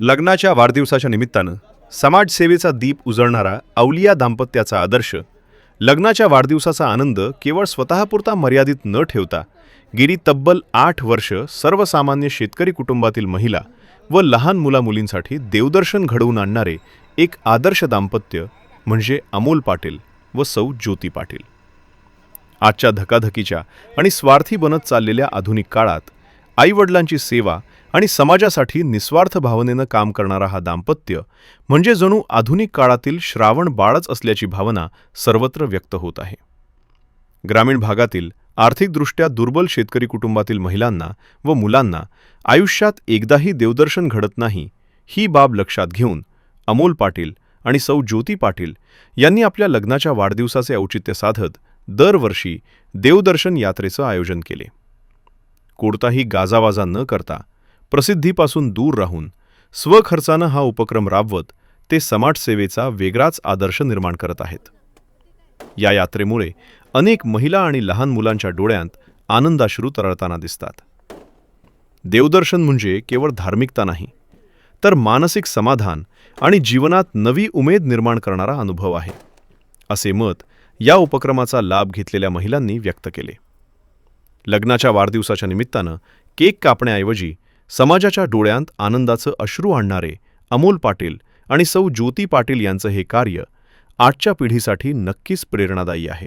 लग्नाच्या वाढदिवसाच्या निमित्तानं समाजसेवेचा दीप उजळणारा अवलिया दाम्पत्याचा आदर्श लग्नाच्या वाढदिवसाचा आनंद केवळ स्वतःपुरता मर्यादित न ठेवता गेली तब्बल आठ वर्ष सर्वसामान्य शेतकरी कुटुंबातील महिला व लहान मुलामुलींसाठी देवदर्शन घडवून आणणारे एक आदर्श दाम्पत्य म्हणजे अमोल पाटील व सौ ज्योती पाटील. आजच्या धकाधकीच्या आणि स्वार्थी बनत चाललेल्या आधुनिक काळात आईवडिलांची सेवा आणि समाजासाठी निस्वार्थ भावनेनं काम करणारा हा दाम्पत्य म्हणजे जणू आधुनिक काळातील श्रावण बाळच असल्याची भावना सर्वत्र व्यक्त होत आहे. ग्रामीण भागातील आर्थिकदृष्ट्या दुर्बल शेतकरी कुटुंबातील महिलांना व मुलांना आयुष्यात एकदाही देवदर्शन घडत नाही ही बाब लक्षात घेऊन अमोल पाटील आणि सौ ज्योती पाटील यांनी आपल्या लग्नाच्या वाढदिवसाचे औचित्य साधत दरवर्षी देवदर्शन यात्रेचं आयोजन केले. कोणताही गाजावाजा न करता प्रसिद्धीपासून दूर राहून स्वखर्चानं हा उपक्रम राबवत ते समाजसेवेचा वेगळाच आदर्श निर्माण करत आहेत. या यात्रेमुळे अनेक महिला आणि लहान मुलांच्या डोळ्यांत आनंदाश्रू तरळताना दिसतात. देवदर्शन म्हणजे केवळ धार्मिकता नाही तर मानसिक समाधान आणि जीवनात नवी उमेद निर्माण करणारा अनुभव आहे. असे मत या उपक्रमाचा लाभ घेतलेल्या महिलांनी व्यक्त केले. लग्नाच्या वाढदिवसाच्या निमित्तानं केक कापण्याऐवजी समाजाच्या डोळ्यांत आनंदाचं अश्रू आणणारे अमोल पाटील आणि सौ ज्योती पाटील यांचं हे कार्य आजच्या पिढीसाठी नक्कीच प्रेरणादायी आहे.